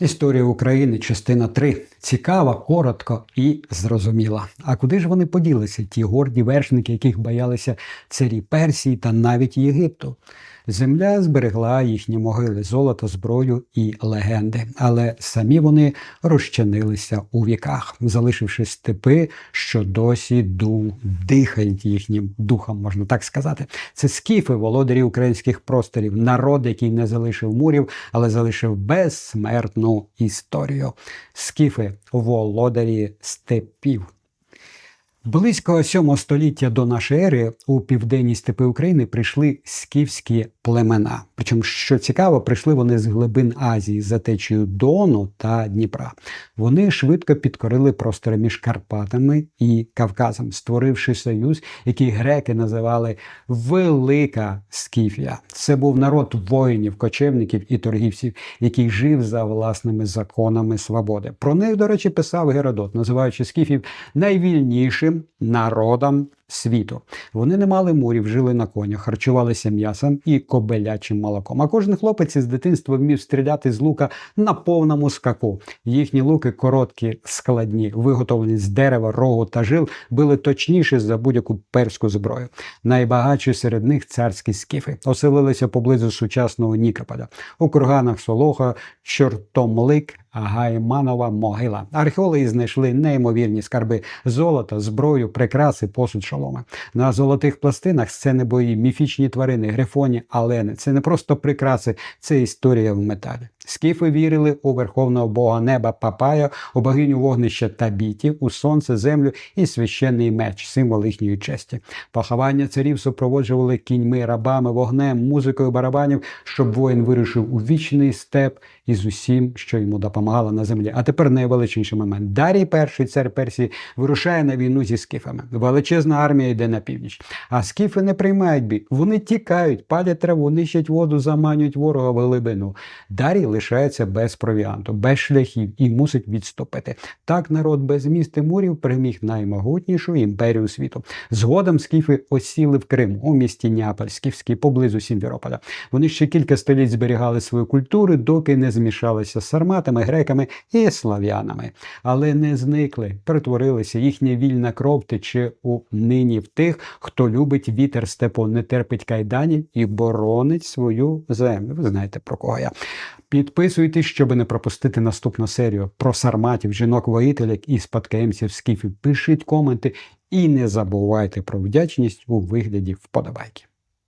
Історія України, частина 3. Цікава, коротко і зрозуміла. А куди ж вони поділися, ті горді вершники, яких боялися царі Персії та навіть Єгипту? Земля зберегла їхні могили, золото, зброю і легенди, але самі вони розчинилися у віках, залишивши степи, що досі дихають їхнім духом, можна так сказати. Це скіфи, володарі українських просторів, народ, який не залишив мурів, але залишив безсмертну історію. Скіфи володарі степів. Близько 7 століття до нашої ери у південні степи України прийшли скіфські племена. Причому, що цікаво, прийшли вони з глибин Азії за течією Дону та Дніпра. Вони швидко підкорили простори між Карпатами і Кавказом, створивши союз, який греки називали Велика Скіфія. Це був народ воїнів, кочевників і торгівців, який жив за власними законами свободи. Про них, до речі, писав Геродот, називаючи скіфів найвільнішим народом світу. Вони не мали мурів, жили на конях, харчувалися м'ясом і кобелячим молоком. А кожен хлопець із дитинства вмів стріляти з лука на повному скаку. Їхні луки короткі, складні, виготовлені з дерева, рогу та жил, били точніше за будь-яку перську зброю. Найбагатші серед них царські скіфи оселилися поблизу сучасного Нікополя. У курганах Солоха, Чортомлик. Гайманова могила. Археологи знайшли неймовірні скарби золота, зброю, прикраси, посуд шоломи. На золотих пластинах сцени бої, міфічні тварини, грифоні, алени. Це не просто прикраси, це історія в металі. Скіфи вірили у верховного бога неба Папая, у богиню вогнища Табіті, у сонце, землю і священний меч, символ їхньої честі. Поховання царів супроводжували кіньми, рабами, вогнем, музикою барабанів, щоб воїн вирушив у вічний степ із усім, що йому допомагало на землі. А тепер найвеличніший момент. Дарій перший цар Персії вирушає на війну зі скіфами. Величезна армія йде на північ. А скіфи не приймають бій. Вони тікають, палять траву, нищать воду, заманюють ворога в глибину. Дарій лишається без провіанту, без шляхів і мусить відступити. Так народ без міст і мурів переміг наймогутнішу імперію світу. Згодом скіфи осіли в Крим у місті Неаполь, скіфський поблизу Сімферополя. Вони ще кілька століть зберігали свою культуру, доки не змішалися з сарматами, греками і слав'янами. Але не зникли, перетворилися. Їхня вільна кров тече у нині в тих, хто любить вітер степу, не терпить кайданів і боронить свою землю. Ви знаєте про кого я. Підписуйтесь, щоб не пропустити наступну серію про сарматів, жінок, воїтелів і спадкоємців скіфів. Пишіть коменти і не забувайте про вдячність у вигляді вподобайки.